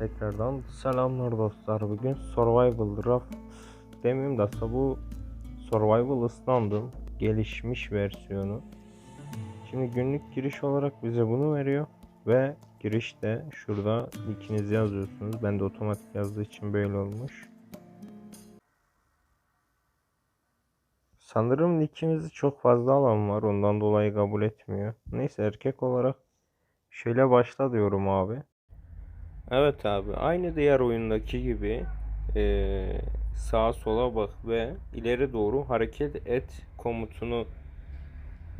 Tekrardan selamlar dostlar. Bugün Survival Raft demeyeyim de bu Survival ıslandım. Gelişmiş versiyonu. Şimdi günlük giriş olarak bize bunu veriyor. Ve girişte şurada nickinizi yazıyorsunuz. Ben de otomatik yazdığı için böyle olmuş. Sanırım nickimizi çok fazla alan var. Ondan dolayı kabul etmiyor. Neyse erkek olarak şöyle başla diyorum abi. Evet abi aynı diğer oyundaki gibi eee, sağa sola bak ve ileri doğru hareket et komutunu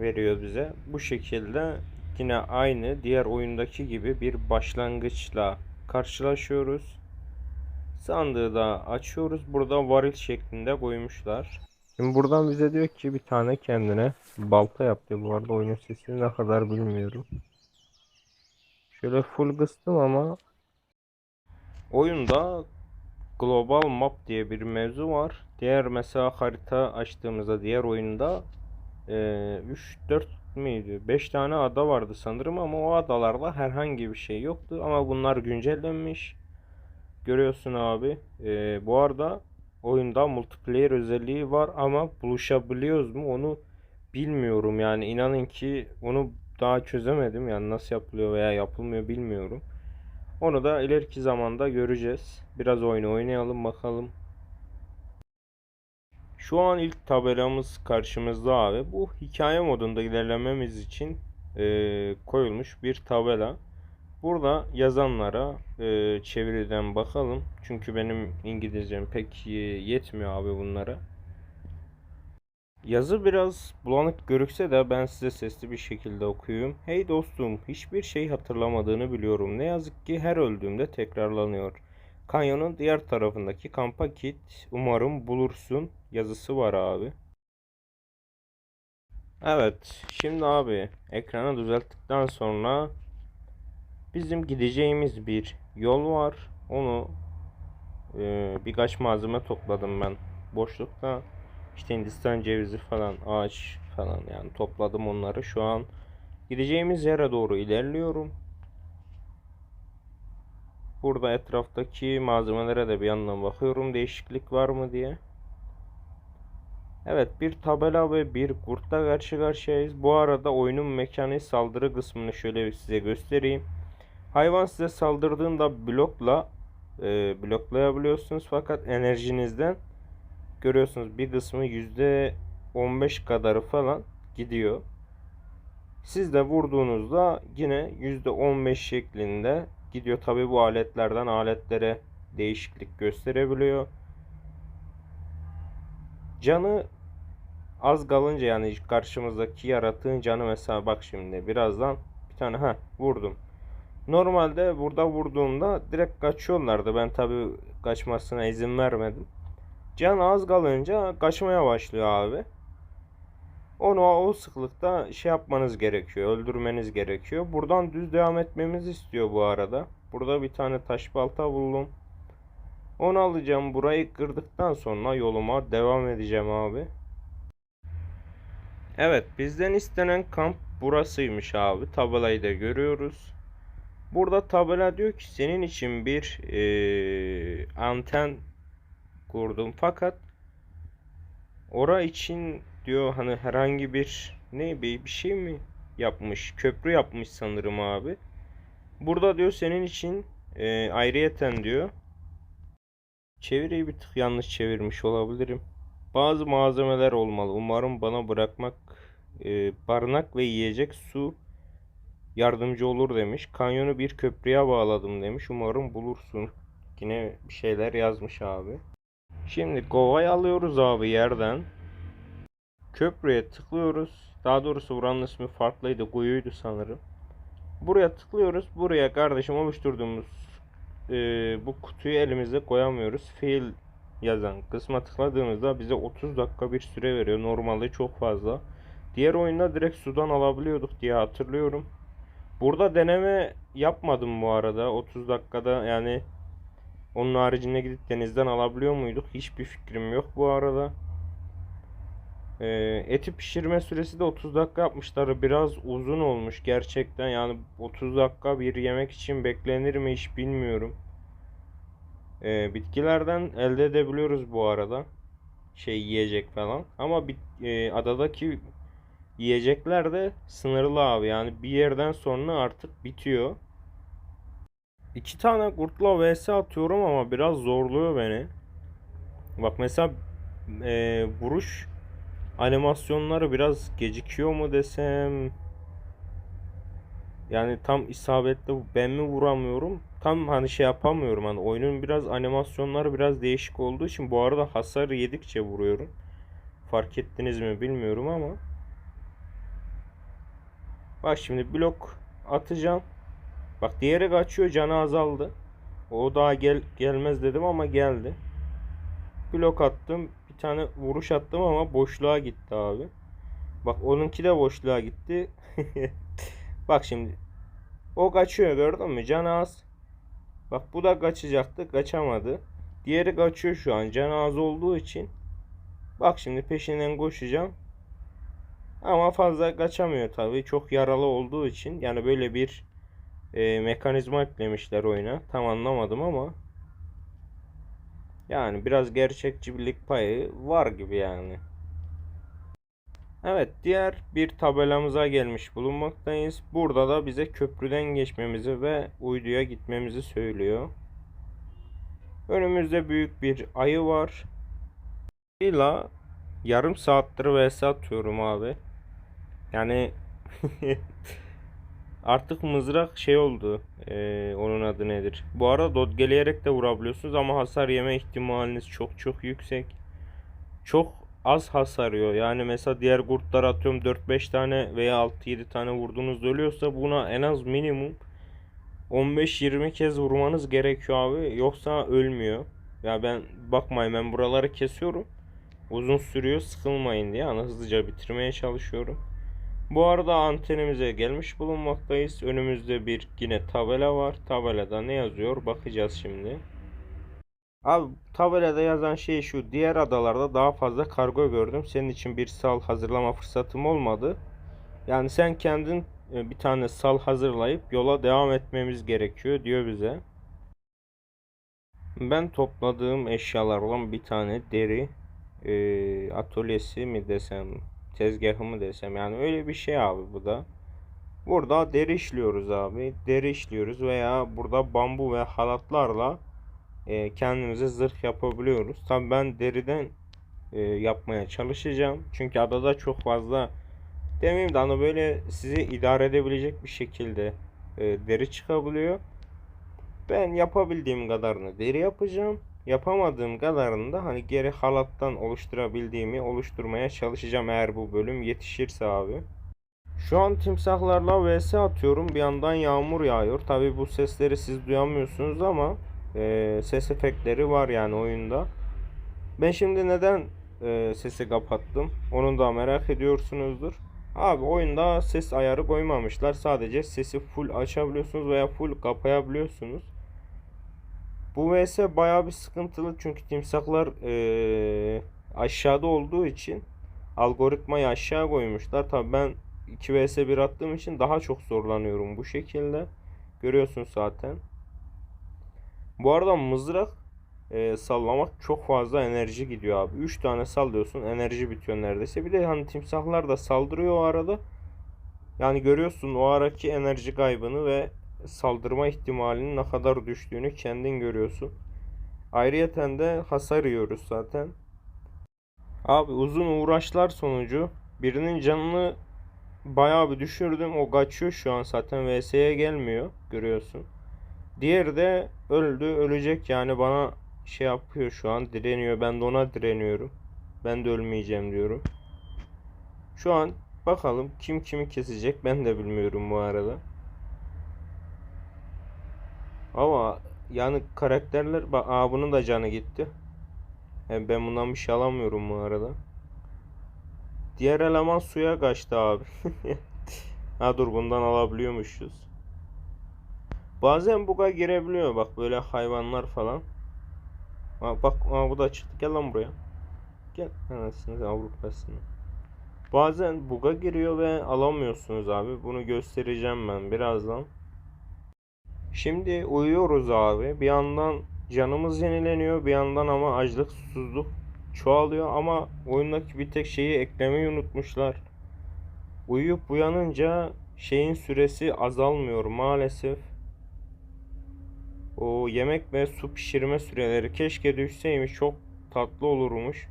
veriyor bize. Bu şekilde yine aynı diğer oyundaki gibi bir başlangıçla karşılaşıyoruz. Sandığı da açıyoruz. Burada varil şeklinde koymuşlar. Şimdi buradan bize diyor ki bir tane kendine balta yap diyor. Bu arada oyunun sesini ne kadar bilmiyorum. Şöyle full kıstım ama Oyunda Global Map diye bir mevzu var. Diğer mesela harita açtığımızda diğer oyunda 3 4 miydi? 5 tane ada vardı sanırım ama o adalarda herhangi bir şey yoktu ama bunlar güncellenmiş. Görüyorsun abi. Eee, bu arada oyunda multiplayer özelliği var ama buluşabiliyoruz mu onu bilmiyorum yani inanın ki onu daha çözemedim yani nasıl yapılıyor veya yapılmıyor bilmiyorum. Onu da ileriki zamanda göreceğiz. Biraz oyunu oynayalım bakalım. Şu an ilk tabelamız karşımızda abi. Bu hikaye modunda ilerlememiz için eee, koyulmuş bir tabela. Burada yazanlara eee, çeviriden bakalım. Çünkü benim İngilizcem pek e, yetmiyor abi bunlara. Yazı biraz bulanık görükse de ben size sesli bir şekilde okuyayım. Hey dostum, hiçbir şey hatırlamadığını biliyorum. Ne yazık ki her öldüğümde tekrarlanıyor. Kanyonun diğer tarafındaki kampa git. Umarım bulursun. Yazısı var abi. Evet, şimdi abi ekranı düzelttikten sonra bizim gideceğimiz bir yol var. Onu e, birkaç malzeme topladım ben boşlukta. İşte Hindistan cevizi falan, ağaç falan yani topladım onları. Şu an gideceğimiz yere doğru ilerliyorum. Burada etraftaki malzemelere de bir yandan bakıyorum değişiklik var mı diye. Evet bir tabela ve bir kurtla karşı karşıyayız. Bu arada oyunun mekanik saldırı kısmını şöyle size göstereyim. Hayvan size saldırdığında blokla e, bloklayabiliyorsunuz fakat enerjinizden görüyorsunuz bir kısmı yüzde 15 kadarı falan gidiyor. Siz de vurduğunuzda yine yüzde 15 şeklinde gidiyor. Tabi bu aletlerden aletlere değişiklik gösterebiliyor. Canı az kalınca yani karşımızdaki yaratığın canı mesela bak şimdi birazdan bir tane ha vurdum. Normalde burada vurduğumda direkt kaçıyorlardı. Ben tabi kaçmasına izin vermedim. Can az kalınca kaçmaya başlıyor abi. Onu o sıklıkta şey yapmanız gerekiyor. Öldürmeniz gerekiyor. Buradan düz devam etmemizi istiyor bu arada. Burada bir tane taş balta buldum. Onu alacağım. Burayı kırdıktan sonra yoluma devam edeceğim abi. Evet bizden istenen kamp burasıymış abi. Tabelayı da görüyoruz. Burada tabela diyor ki senin için bir eee, anten kurdum. Fakat ora için diyor hani herhangi bir ne bir, bir şey mi yapmış köprü yapmış sanırım abi. Burada diyor senin için e, ayrıyeten diyor çeviriyi bir tık yanlış çevirmiş olabilirim. Bazı malzemeler olmalı. Umarım bana bırakmak e, barınak ve yiyecek su yardımcı olur demiş. Kanyonu bir köprüye bağladım demiş. Umarım bulursun. Yine bir şeyler yazmış abi Şimdi kovayı alıyoruz abi yerden. Köprüye tıklıyoruz. Daha doğrusu buranın ismi farklıydı. Kuyuydu sanırım. Buraya tıklıyoruz. Buraya kardeşim oluşturduğumuz e, bu kutuyu elimizde koyamıyoruz. Fail yazan kısma tıkladığımızda bize 30 dakika bir süre veriyor. Normalde çok fazla. Diğer oyunda direkt sudan alabiliyorduk diye hatırlıyorum. Burada deneme yapmadım bu arada. 30 dakikada yani onun haricinde gidip denizden alabiliyor muyduk? Hiçbir fikrim yok bu arada. Ee, eti pişirme süresi de 30 dakika yapmışlar. Biraz uzun olmuş gerçekten. Yani 30 dakika bir yemek için beklenir mi hiç bilmiyorum. e, bitkilerden elde edebiliyoruz bu arada. Şey yiyecek falan. Ama bit- e, adadaki yiyecekler de sınırlı abi. Yani bir yerden sonra artık bitiyor. İki tane kurtla vs atıyorum ama biraz zorluyor beni. Bak mesela e, vuruş animasyonları biraz gecikiyor mu desem. Yani tam isabetli ben mi vuramıyorum? Tam hani şey yapamıyorum. Hani oyunun biraz animasyonları biraz değişik olduğu için bu arada hasar yedikçe vuruyorum. Fark ettiniz mi bilmiyorum ama. Bak şimdi blok atacağım. Bak diğeri kaçıyor canı azaldı. O daha gel gelmez dedim ama geldi. Blok attım. Bir tane vuruş attım ama boşluğa gitti abi. Bak onunki de boşluğa gitti. Bak şimdi. O kaçıyor gördün mü? Canı az. Bak bu da kaçacaktı. Kaçamadı. Diğeri kaçıyor şu an. Canı az olduğu için. Bak şimdi peşinden koşacağım. Ama fazla kaçamıyor tabii. Çok yaralı olduğu için. Yani böyle bir e, mekanizma eklemişler oyuna. Tam anlamadım ama. Yani biraz gerçekçilik payı var gibi yani. Evet, diğer bir tabelamıza gelmiş bulunmaktayız. Burada da bize köprüden geçmemizi ve uyduya gitmemizi söylüyor. Önümüzde büyük bir ayı var. İla yarım saattir vs atıyorum abi. Yani artık mızrak şey oldu. Ee, onun adı nedir? Bu arada dodgeleyerek de vurabiliyorsunuz ama hasar yeme ihtimaliniz çok çok yüksek. Çok az hasar yiyor. Yani mesela diğer kurtlar atıyorum 4-5 tane veya 6-7 tane vurduğunuzda ölüyorsa buna en az minimum 15-20 kez vurmanız gerekiyor abi. Yoksa ölmüyor. Ya ben bakmayın ben buraları kesiyorum. Uzun sürüyor sıkılmayın diye yani hızlıca bitirmeye çalışıyorum. Bu arada antenimize gelmiş bulunmaktayız. Önümüzde bir yine tabela var. Tabelada ne yazıyor bakacağız şimdi. Abi tabelada yazan şey şu. Diğer adalarda daha fazla kargo gördüm. Senin için bir sal hazırlama fırsatım olmadı. Yani sen kendin e, bir tane sal hazırlayıp yola devam etmemiz gerekiyor diyor bize. Ben topladığım eşyalar olan bir tane deri e, atölyesi mi desem, tezgahı mı desem yani öyle bir şey abi bu da. Burada deri işliyoruz abi. Deri işliyoruz veya burada bambu ve halatlarla e, kendimize zırh yapabiliyoruz. Tabii ben deriden e, yapmaya çalışacağım. Çünkü adada çok fazla demeyeyim de hani böyle sizi idare edebilecek bir şekilde e, deri çıkabiliyor. Ben yapabildiğim kadarını deri yapacağım. Yapamadığım kadarını da hani geri halattan oluşturabildiğimi oluşturmaya çalışacağım eğer bu bölüm yetişirse abi. Şu an timsahlarla vs atıyorum. Bir yandan yağmur yağıyor. Tabii bu sesleri siz duyamıyorsunuz ama e, ses efektleri var yani oyunda. Ben şimdi neden e, sesi kapattım? Onu da merak ediyorsunuzdur. Abi oyunda ses ayarı koymamışlar. Sadece sesi full açabiliyorsunuz veya full kapayabiliyorsunuz. Bu vs bayağı bir sıkıntılı çünkü timsahlar e, aşağıda olduğu için algoritmayı aşağı koymuşlar. Tabii ben 2 vs 1 attığım için daha çok zorlanıyorum bu şekilde. Görüyorsun zaten. Bu arada mızrak e, sallamak çok fazla enerji gidiyor abi. 3 tane sallıyorsun enerji bitiyor neredeyse. Bir de hani timsahlar da saldırıyor o arada. Yani görüyorsun o araki enerji kaybını ve saldırma ihtimalinin ne kadar düştüğünü kendin görüyorsun. Ayrıyeten de hasar yiyoruz zaten. Abi uzun uğraşlar sonucu birinin canını bayağı bir düşürdüm. O kaçıyor şu an zaten VS'ye gelmiyor görüyorsun. Diğeri de öldü ölecek yani bana şey yapıyor şu an direniyor. Ben de ona direniyorum. Ben de ölmeyeceğim diyorum. Şu an bakalım kim kimi kesecek ben de bilmiyorum bu arada. Ama yani karakterler bak aa bunun da canı gitti. Hem ben bundan bir şey alamıyorum bu arada. Diğer eleman suya kaçtı abi. ha dur bundan alabiliyormuşuz. Bazen buga girebiliyor bak böyle hayvanlar falan. Aa, bak aa, bu da çıktı gel lan buraya. Gel anasını Avrupa'sını. Bazen buga giriyor ve alamıyorsunuz abi. Bunu göstereceğim ben birazdan. Şimdi uyuyoruz abi. Bir yandan canımız yenileniyor bir yandan ama açlık susuzluk çoğalıyor ama oyundaki bir tek şeyi eklemeyi unutmuşlar. Uyuyup uyanınca şeyin süresi azalmıyor maalesef. O yemek ve su pişirme süreleri keşke düşseymiş çok tatlı olurmuş.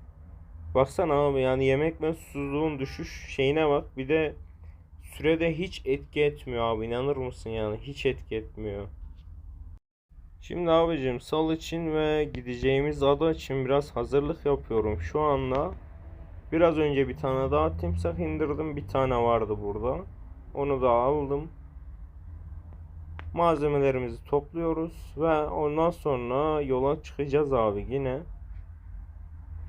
Baksana abi yani yemek ve susuzluğun düşüş şeyine bak bir de sürede hiç etki etmiyor abi inanır mısın yani hiç etki etmiyor. Şimdi abicim sal için ve gideceğimiz ada için biraz hazırlık yapıyorum şu anda. Biraz önce bir tane daha timsah indirdim. Bir tane vardı burada. Onu da aldım. Malzemelerimizi topluyoruz ve ondan sonra yola çıkacağız abi yine.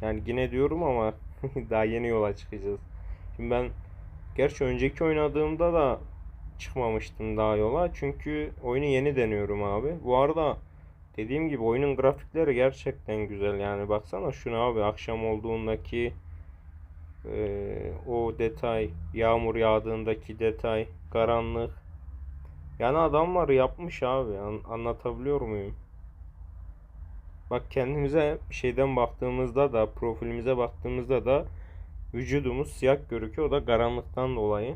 Yani yine diyorum ama daha yeni yola çıkacağız. Şimdi ben gerçi önceki oynadığımda da çıkmamıştım daha yola. Çünkü oyunu yeni deniyorum abi. Bu arada dediğim gibi oyunun grafikleri gerçekten güzel. Yani baksana şuna abi akşam olduğundaki ee, o detay, yağmur yağdığındaki detay, karanlık. Yani adamlar yapmış abi. An- anlatabiliyor muyum? Bak kendimize şeyden baktığımızda da, profilimize baktığımızda da vücudumuz siyah gözüküyor. O da karanlıktan dolayı.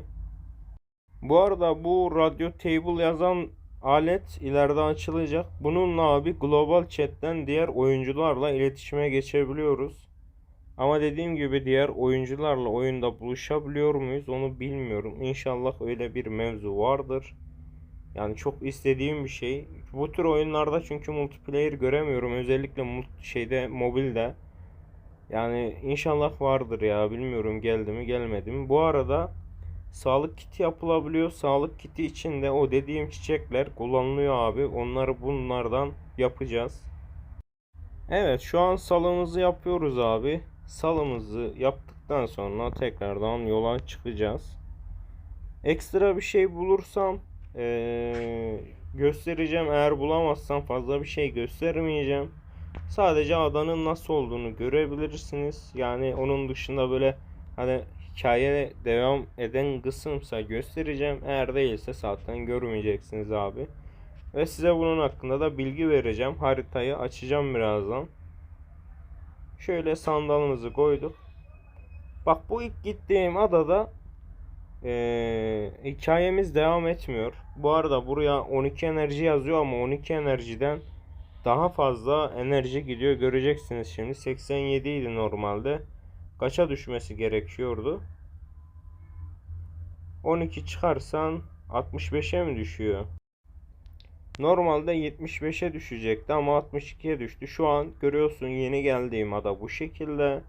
Bu arada bu radyo table yazan alet ileride açılacak. Bununla abi global chat'ten diğer oyuncularla iletişime geçebiliyoruz. Ama dediğim gibi diğer oyuncularla oyunda buluşabiliyor muyuz onu bilmiyorum. İnşallah öyle bir mevzu vardır. Yani çok istediğim bir şey. Bu tür oyunlarda çünkü multiplayer göremiyorum. Özellikle şeyde mobilde. Yani inşallah vardır ya. Bilmiyorum geldi mi gelmedi mi. Bu arada sağlık kiti yapılabiliyor. Sağlık kiti için de o dediğim çiçekler kullanılıyor abi. Onları bunlardan yapacağız. Evet şu an salımızı yapıyoruz abi. Salımızı yaptıktan sonra tekrardan yola çıkacağız. Ekstra bir şey bulursam eee, göstereceğim. Eğer bulamazsam fazla bir şey göstermeyeceğim. Sadece adanın nasıl olduğunu görebilirsiniz. Yani onun dışında böyle hani hikaye devam eden kısımsa göstereceğim. Eğer değilse zaten görmeyeceksiniz abi. Ve size bunun hakkında da bilgi vereceğim. Haritayı açacağım birazdan. Şöyle sandalımızı koyduk. Bak bu ilk gittiğim adada eee, hikayemiz devam etmiyor. Bu arada buraya 12 enerji yazıyor ama 12 enerjiden daha fazla enerji gidiyor. Göreceksiniz şimdi. 87 idi normalde. Kaça düşmesi gerekiyordu? 12 çıkarsan 65'e mi düşüyor? Normalde 75'e düşecekti ama 62'ye düştü. Şu an görüyorsun yeni geldiğim ada bu şekilde.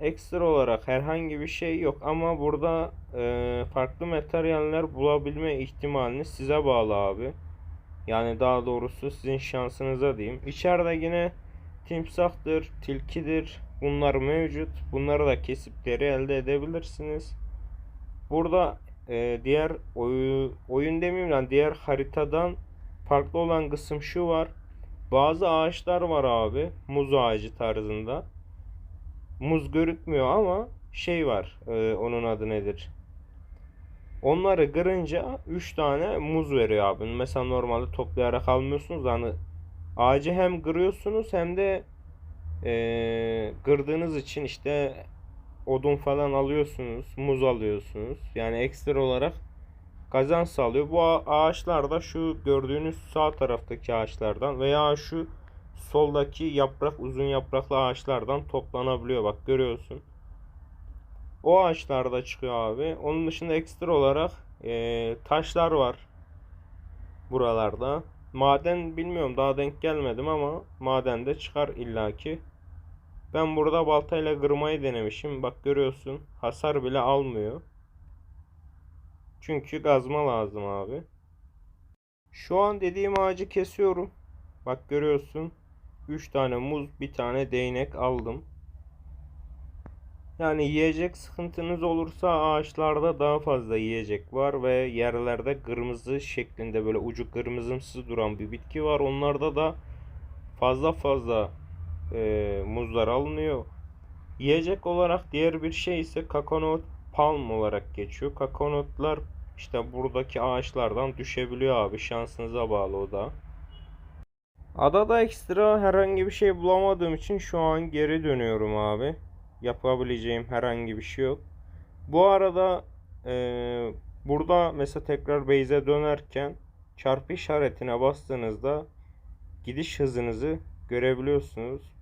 Ekstra olarak herhangi bir şey yok ama burada e, farklı materyaller bulabilme ihtimaliniz size bağlı abi. Yani daha doğrusu sizin şansınıza diyeyim. İçeride yine timsahtır, tilkidir. Bunlar mevcut. Bunları da kesip deri elde edebilirsiniz. Burada e, diğer oyu, oyun demeyeyim lan diğer haritadan farklı olan kısım şu var. Bazı ağaçlar var abi. Muz ağacı tarzında. Muz görükmüyor ama şey var. e, onun adı nedir? Onları kırınca 3 tane muz veriyor abi. Mesela normalde toplayarak almıyorsunuz. Hani ağacı hem kırıyorsunuz hem de e, kırdığınız için işte odun falan alıyorsunuz, muz alıyorsunuz. Yani ekstra olarak kazanç sağlıyor. Bu ağa- ağaçlar da şu gördüğünüz sağ taraftaki ağaçlardan veya şu soldaki yaprak uzun yapraklı ağaçlardan toplanabiliyor. Bak görüyorsun. O ağaçlarda çıkıyor abi. Onun dışında ekstra olarak eee, taşlar var buralarda. Maden bilmiyorum daha denk gelmedim ama madende çıkar illaki. Ben burada baltayla kırmayı denemişim. Bak görüyorsun hasar bile almıyor. Çünkü gazma lazım abi. Şu an dediğim ağacı kesiyorum. Bak görüyorsun. 3 tane muz, bir tane değnek aldım. Yani yiyecek sıkıntınız olursa ağaçlarda daha fazla yiyecek var ve yerlerde kırmızı şeklinde böyle ucu kırmızımsı duran bir bitki var. Onlarda da fazla fazla e, muzlar alınıyor. Yiyecek olarak diğer bir şey ise kakonot palm olarak geçiyor. Kakonotlar işte buradaki ağaçlardan düşebiliyor abi. Şansınıza bağlı o da. Adada ekstra herhangi bir şey bulamadığım için şu an geri dönüyorum abi. Yapabileceğim herhangi bir şey yok. Bu arada eee, burada mesela tekrar base'e dönerken çarpı işaretine bastığınızda gidiş hızınızı görebiliyorsunuz.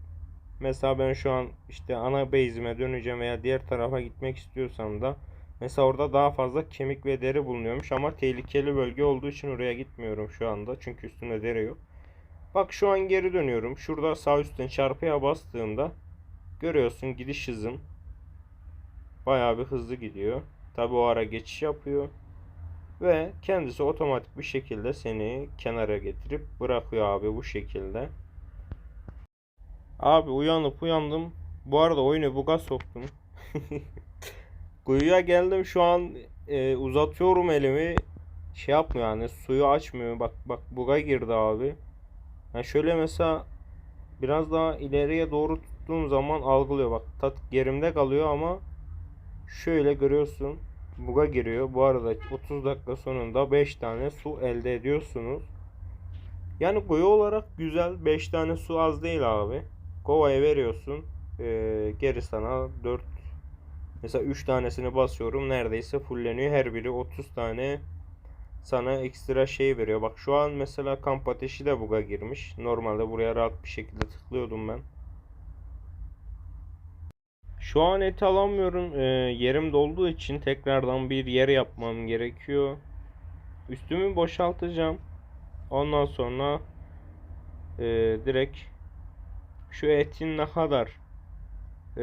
Mesela ben şu an işte ana base'ime döneceğim veya diğer tarafa gitmek istiyorsam da mesela orada daha fazla kemik ve deri bulunuyormuş ama tehlikeli bölge olduğu için oraya gitmiyorum şu anda. Çünkü üstümde deri yok. Bak şu an geri dönüyorum. Şurada sağ üstten çarpıya bastığımda görüyorsun gidiş hızım bayağı bir hızlı gidiyor. Tabi o ara geçiş yapıyor. Ve kendisi otomatik bir şekilde seni kenara getirip bırakıyor abi bu şekilde. Abi uyanıp uyandım. Bu arada oyunu buga soktum. Kuyuya geldim şu an e, uzatıyorum elimi. Şey yapmıyor yani suyu açmıyor. Bak bak buga girdi abi. Yani şöyle mesela biraz daha ileriye doğru tuttuğum zaman algılıyor. Bak tat gerimde kalıyor ama şöyle görüyorsun. Buga giriyor. Bu arada 30 dakika sonunda 5 tane su elde ediyorsunuz. Yani koyu olarak güzel. 5 tane su az değil abi. Kovaya veriyorsun. Ee, geri sana 4 mesela 3 tanesini basıyorum. Neredeyse fulleniyor. Her biri 30 tane sana ekstra şey veriyor. Bak şu an mesela kamp ateşi de buga girmiş. Normalde buraya rahat bir şekilde tıklıyordum ben. Şu an et alamıyorum. Ee, yerim dolduğu için tekrardan bir yer yapmam gerekiyor. Üstümü boşaltacağım. Ondan sonra e, direkt şu etin ne kadar e,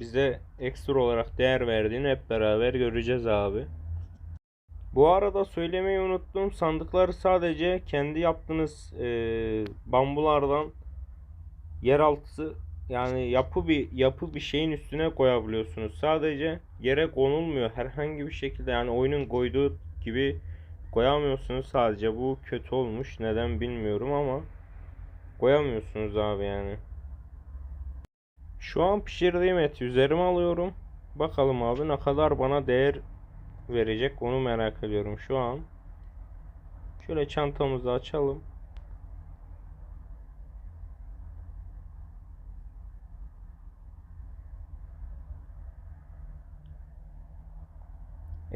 bize ekstra olarak değer verdiğini hep beraber göreceğiz abi. Bu arada söylemeyi unuttum. Sandıkları sadece kendi yaptığınız e, bambulardan yeraltı yani yapı bir yapı bir şeyin üstüne koyabiliyorsunuz. Sadece yere konulmuyor herhangi bir şekilde yani oyunun koyduğu gibi koyamıyorsunuz. Sadece bu kötü olmuş. Neden bilmiyorum ama koyamıyorsunuz abi yani. Şu an pişirdiğim eti üzerime alıyorum. Bakalım abi ne kadar bana değer verecek onu merak ediyorum şu an. Şöyle çantamızı açalım.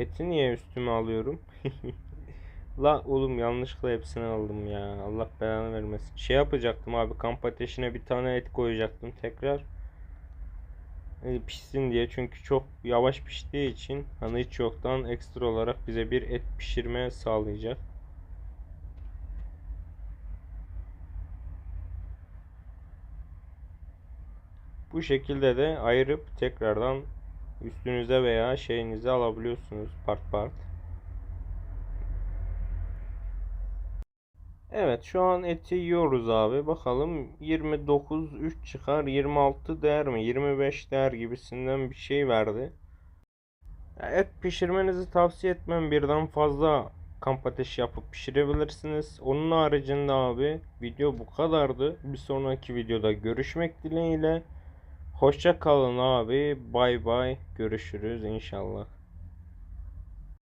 Eti niye üstüme alıyorum? La oğlum yanlışlıkla hepsini aldım ya. Allah belanı vermesin. Şey yapacaktım abi kamp ateşine bir tane et koyacaktım tekrar. E, pişsin diye çünkü çok yavaş piştiği için hani hiç yoktan ekstra olarak bize bir et pişirme sağlayacak. Bu şekilde de ayırıp tekrardan üstünüze veya şeyinize alabiliyorsunuz part part. Evet şu an eti yiyoruz abi. Bakalım 29 3 çıkar 26 değer mi? 25 değer gibisinden bir şey verdi. Et pişirmenizi tavsiye etmem. Birden fazla kamp ateşi yapıp pişirebilirsiniz. Onun haricinde abi video bu kadardı. Bir sonraki videoda görüşmek dileğiyle. Hoşça kalın abi. Bay bay. Görüşürüz inşallah.